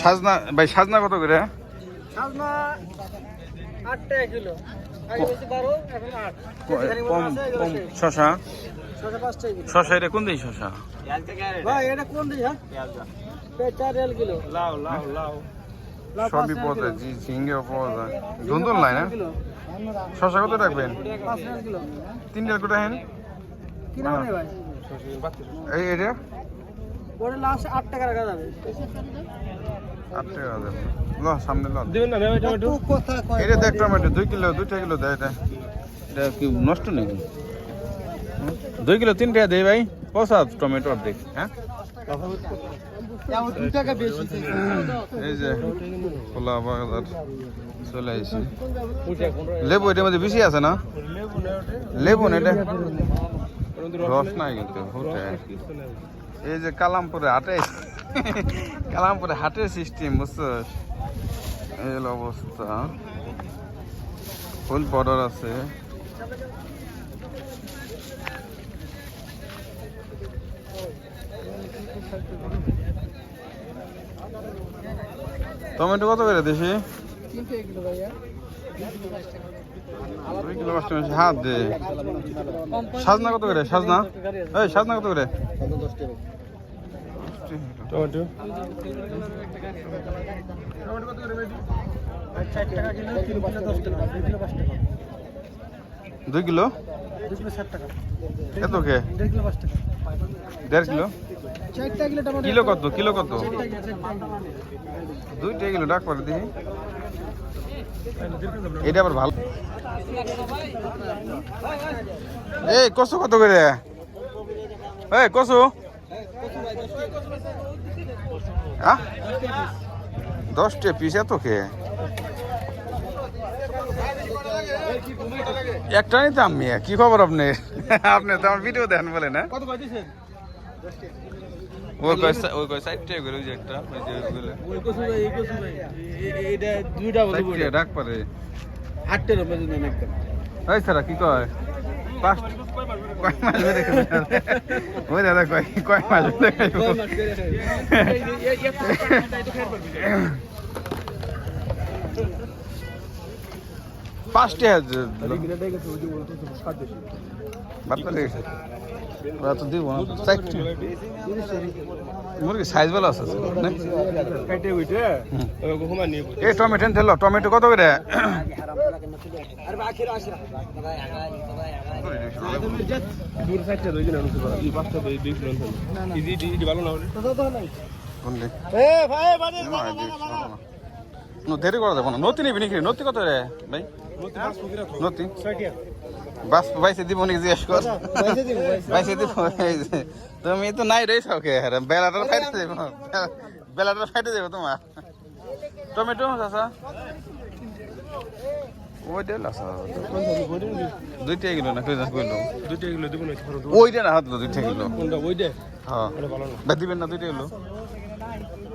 সাজনা ভাই সাজনা কত করে? সাজনা আট টাকা কিলো। মনে। শশা? শশা এটা কোন দিই শশা? ভাই এটা কোন হ্যাঁ? কিলো। লাউ সবই পাওয়া যায় জি ঝিঙ্গেও পাওয়া যায়। ধুন্দুল নাই না? শশা কত রাখবেন? তিন টাকা করে হেন? ভাই? এই এটা? ওটা লাস্ট আট টাকা রাখা যাবে। আট টাকা দেবে ল সামনে ল। দিবেন না ভাই টমেটো? কথা কয় এটা দেখ টমেটো দুই কিলো দুইটা কিলো দেয় এটা এটা কি নষ্ট নাকি? দুই কিলো তিন টাকা দেই ভাই। পয়সা টমেটো অর্ধেক হ্যাঁ? দুই টাকা বেশি এই যে খোলা বাজার চলে আসছে লেবু এটার মধ্যে বেশি আছে না? লেবু না এটা? রস নাই কিন্তু আর। এই যে কালামপুরে হাটে কালামপুরে হাটের সিস্টেম বুঝছ? এই অবস্থা। ফুল পাউডার আছে। টমেটো কত করে দেশি দুই কিলো টাকা হাত দে। সাজনা কত করে? সাজনা? এই সাজনা কত করে? টমেটো দুই কিলো? কত কে? দেড় কিলো? কিলো কত? কিলো কত। দুইটা কিলো ডাক করে দিই এটা আবার ভালো। এই, কসু কত করে? এই, কসু। হ্যাঁ দশটা পিস এত কে? একটা নিতাম মিয়া, কি খবর আপনি? আপনি তো আমার ভিডিও দেন বলে না কয় দিছেন ওই কয় ওই কয় সাইড টাকা করে ওই যে একটা ওই যে ওইগুলো। ওই কসু ভাই এই কসু ভাই এটা দুইটা বলব সাইড ডাক পারে। আটটা একটা ওই সারা কি কয়? পাঁচ কয় মাস ধরে ওই দাদা কয় কয় মাস ধরে পাঁচটা লেগেছে ওরা তো দিব না চারটি মুরগি সাইজ ভালো আছে। এই টমেটো ঠেলো টমেটো কত করে। নো, দেরি করা যাব না। নতি নিবি নাকি? নতি কত রে? ভাই? নতি? বাস বাইসে দিব নাকি জিজ্ঞেস কর? বাইসে দিব তুমি তো নাই রে সবকে বেলাটা ফাইটে দেব বেলাটা ফাইটে দেবো তোমার। টমেটো চাষা ওই ডেল আসা দুইটা কিলো না কইলো দুইটা কিলো দিব না ওইটা না দুইটা কিলো। কোনটা? ওই দে হ্যাঁ। দিবেন না দুইটা কিলো?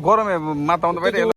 গরমে মাথা মতো বাইরে